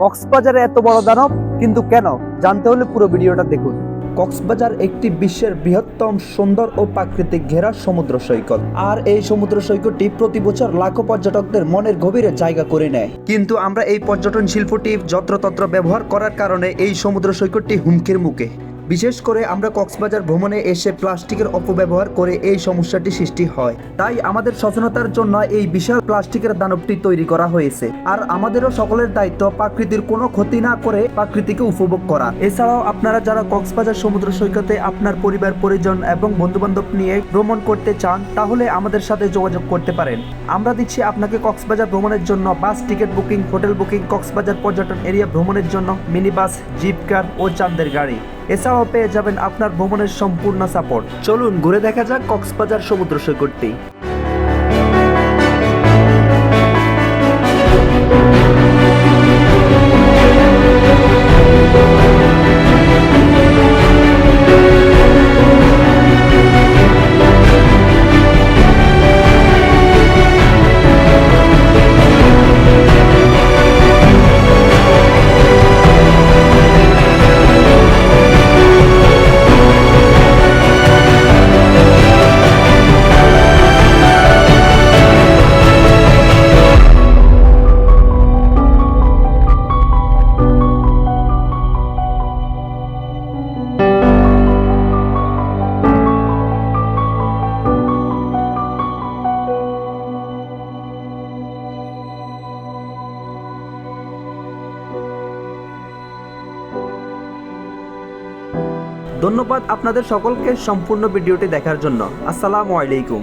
কক্সবাজারে এত বড় দানব? কিন্তু কেন? জানতে হলে পুরো ভিডিওটা দেখুন। কক্সবাজার একটি বিশ্বের বৃহত্তম সুন্দর ও প্রাকৃতিক ঘেরা সমুদ্র সৈকত। আর এই সমুদ্র সৈকতটি প্রতি বছর লাখো পর্যটকদের মনের গভীরে জায়গা করে নেয়। কিন্তু আমরা এই পর্যটন শিল্পটি যত্রতত্র ব্যবহার করার কারণে এই সমুদ্র সৈকতটি হুমকির মুখে। বিশেষ করে আমরা কক্সবাজার ভ্রমণে এসে প্লাস্টিকের অপব্যবহার করে এই সমস্যাটি সৃষ্টি হয়। তাই আমাদের সচেতনতার জন্য এই বিশাল প্লাস্টিকের দানবটি তৈরি করা হয়েছে। আর আমাদেরও সকলের দায়িত্ব প্রকৃতির কোনো ক্ষতি না করে প্রকৃতিকে উপভোগ করা। এছাড়াও আপনারা যারা কক্সবাজার সমুদ্র সৈকতে আপনার পরিবার, পরিজন এবং বন্ধু বান্ধব নিয়ে ভ্রমণ করতে চান, তাহলে আমাদের সাথে যোগাযোগ করতে পারেন। আমরা দিচ্ছি আপনাকে কক্সবাজার ভ্রমণের জন্য bus, ticket booking, hotel booking, Cox's Bazar পর্যটন এরিয়া ভ্রমণের জন্য মিনি বাস জিপ কার ও চান্দের গাড়ি। এছাড়াও পেয়ে যাবেন আপনার ভ্রমণের সম্পূর্ণ সাপোর্ট চলুন ঘুরে দেখা যাক কক্সবাজার সমুদ্র সৈকতটি। ধন্যবাদ আপনাদের সকলকে সম্পূর্ণ ভিডিওটি দেখার জন্য। আসসালামু আলাইকুম।